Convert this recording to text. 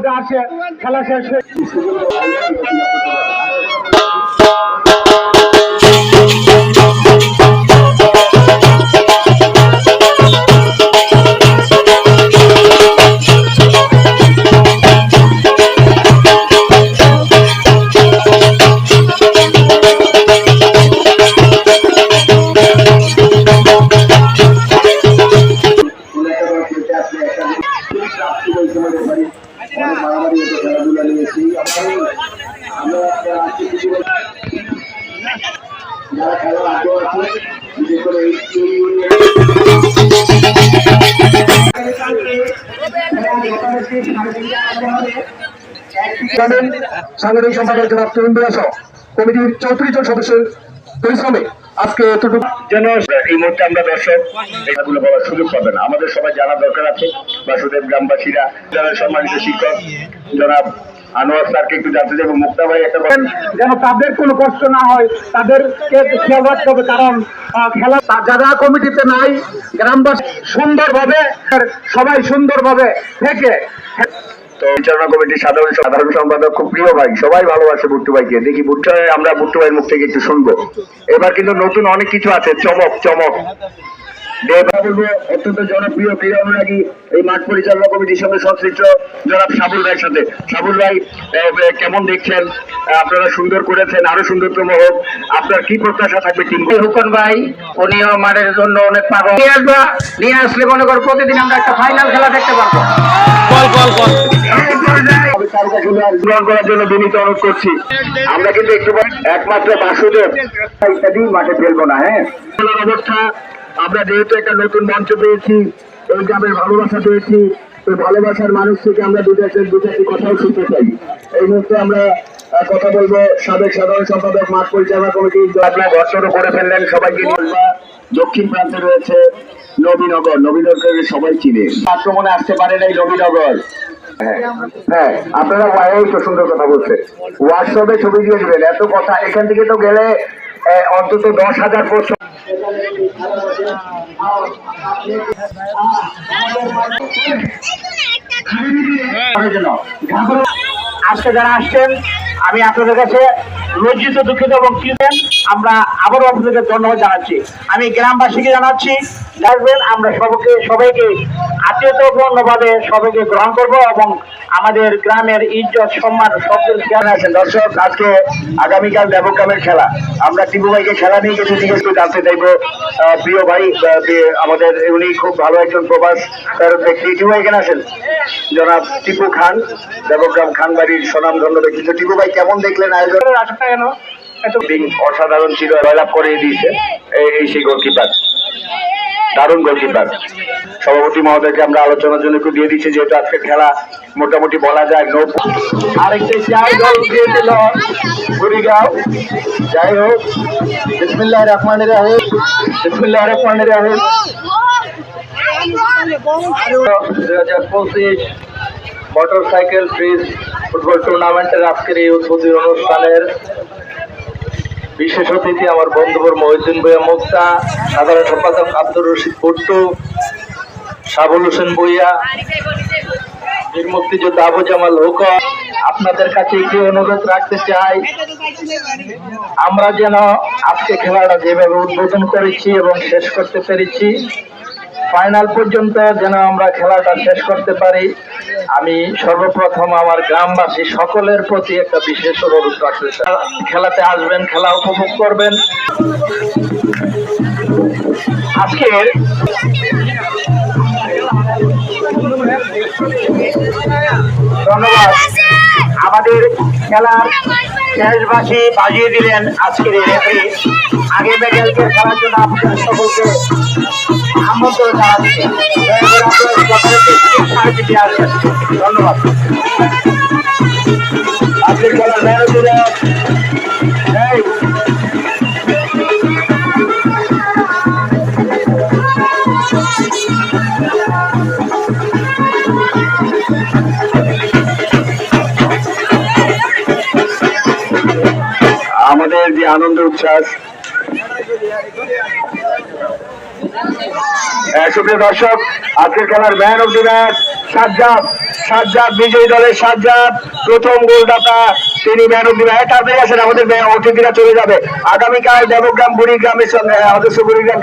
দর্শকরা আসে খেলা শেষ হয়ে সাংগঠনিক সম্পাদক জনাব তরুণ দাস কমিটির চৌত্রিশ জন সদস্যের পরিশ্রমে আজকে এতটুকু যেন এই মুহূর্তে আমরা দর্শক এগুলো বলার সুযোগ পাবেন আমাদের সবাই জানা দরকার আছে। বাসুদেব গ্রামবাসীরা যারা সম্মানিত শিক্ষক জনাব আনোয়ার স্যারকে একটু জানতে চাইব। মুক্তা ভাই একটা কথা। যেন তাদের কোনো কষ্ট না হয় তাদেরকে খেয়াল রাখতে হবে কারণ খেলা যারা কমিটিতে নাই গ্রামবাসী সুন্দরভাবে সবাই সুন্দরভাবে থেকে তো পরিচালনা কমিটির সাধারণ সাধারণ সম্পাদক খুব প্রিয় ভাই সবাই ভালোবাসে বুট্টু ভাইকে। দেখি বুট্টু ভাই, আমরা বুট্টু ভাইয়ের মুখ থেকে একটু শুনব। এবার কিন্তু নতুন অনেক কিছু আছে চমক চমক। অত্যন্ত জনপ্রিয় ক্রীড়া অনুরাগী এই মাঠ পরিচালনা কমিটির সঙ্গে সংশ্লিষ্ট জনাব সাবুল ভাইয়ের সাথে। সাবুল ভাই কেমন দেখছেন? আপনারা সুন্দর করেছেন আরও সুন্দরতম হোক। আপনার কি প্রত্যাশা থাকবে টিম? হুকন ভাই উনিও মাঠের জন্য অনেক পাগল। নিয়ে আসলে মনে করো প্রতিদিন আমরা একটা ফাইনাল খেলা দেখতে পারব। আমি তালিকা শুনে আর গ্রহণ করার জন্য বিনীত অনুরোধ করছি। আমরা কিন্তু একটু একমাত্র বাসুদেব। ইত্যাদি মাঠে ফেলব না হ্যাঁ? অবস্থা আমরা যেহেতু একটা নতুন মঞ্চ পেয়েছি এই গ্রামের ভালোবাসা পেয়েছি এই ভালোবাসার মানুষ থেকে আমরা দুটো দুটো একটি কথাও শুনতে চাই। এই মুহূর্তে আমরা কথা বলব সাবেক সাধারণ সম্পাদক মাঠ পরিচালনা কমিটি আপনার করে ফেললেন সবাইকে দক্ষিণ প্রান্তে রয়েছে নবীনগর। নবীনগরের সবাই চিনে। আক্রমণে আসতে পারে নাই নবীনগর। হ্যাঁ। হ্যাঁ। আপনারা ওয়াই তো সুন্দর কথা বলছে। হোয়াটসঅ্যাপে ছবি দিয়ে দিবেন এত কথা এখান থেকে তো গেলে আহ, অন্তত দশ হাজার প্রশ্ন আজকে যারা আসছেন আমি আপনাদের কাছে লজ্জিত, দুঃখিত এবং চিনেন আমরা আবারও আপনাদেরকে ধন্যবাদ জানাচ্ছি। আমি গ্রামবাসীকে জানাচ্ছি, দেখবেন আমরা সবাইকে সবাইকে আত্মীয়তাপূর্ণভাবে সবাইকে গ্রহণ করব এবং আমাদের গ্রামের ইজ্জত, সম্মান সবকিছু খেয়াল আছেন দর্শক, আজকে আগামীকাল দেবকামের খেলা। আমরা টিপু ভাইকে খেলা নিয়ে কিছু জিজ্ঞেস একটু জানতে চাইব। প্রিয় ভাই আমাদের উনি খুব ভালো একজন প্রবাস ব্যক্তি। টিপু ভাই এখানে আছেন? জনাব টিপু খান দেবগ্রাম খান বাড়ির সুনাম ধন্য ব্যক্তি। তো টিপু ভাই কেমন দেখলেন আয়োজন কেন অসাধারণ ছিল জয়লাভ করে দিয়েছে। এই- এই সেই গোলকিপার দারুণ গোলকিপার সভাপতি মহোদয়কে আমরা আলোচনার জন্য একটু দিয়ে দিচ্ছি যেহেতু আজকের খেলা মোটামুটি বলা যায় নো আরেকটি চাই দল দিয়ে দিল কুড়িগাঁও যাই হোক বিসমিল্লাহ রহমান রাহিম বিসমিল্লাহ রহমান রাহিম। দুই হাজার পঁচিশ মোটর সাইকেল ফ্রিজ ফুটবল টুর্নামেন্টের আজকের এই উদ্বোধনী অনুষ্ঠানের বিশেষ অতিথি আমার বন্ধুবর মহিউদ্দিন ভুইয়া মুক্তা, সাধারণ সম্পাদক আব্দুর রশিদ ভুট্টু সাবুল হোসেন ভুইয়া, বীর মুক্তিযোদ্ধা আবু জামাল হুকম। আপনাদের কাছে একটি অনুরোধ রাখতে চাই, আমরা যেন আজকে খেলাটা যেভাবে উদ্বোধন করেছি এবং শেষ করতে পেরেছি ফাইনাল পর্যন্ত যেন আমরা খেলাটা শেষ করতে পারি। আমি সর্বপ্রথম আমার গ্রামবাসী সকলের প্রতি একটা বিশেষ অনুরোধ রাখতে খেলাতে আসবেন, খেলা উপভোগ করবেন। আজকের ধন্যবাদ। আমাদের খেলার শেষবাসী বাজিয়ে দিলেন আজকের এই রেফারি। আগে ব্যাটেলকে খেলার জন্য আপনাদের সকলকে আমন্ত্রণ জানাচ্ছি। ধন্যবাদ। আমাদের যে আনন্দ উচ্ছ্বাস। সুপ্রিয় দর্শক, আজকের খেলার man of the match Sajjad. Sajjad বিজয়ী দলের সাজ্জাদ, প্রথম গোলদাতা, তিনি ম্যান অব দি ম্যাচ তাড়াতাড়ি আসেন আমাদের অতিথিরা চলে যাবে। আগামীকাল দেবগ্রাম, বুড়িগ্রামের সঙ্গে অদর্শ বুড়িগ্রাম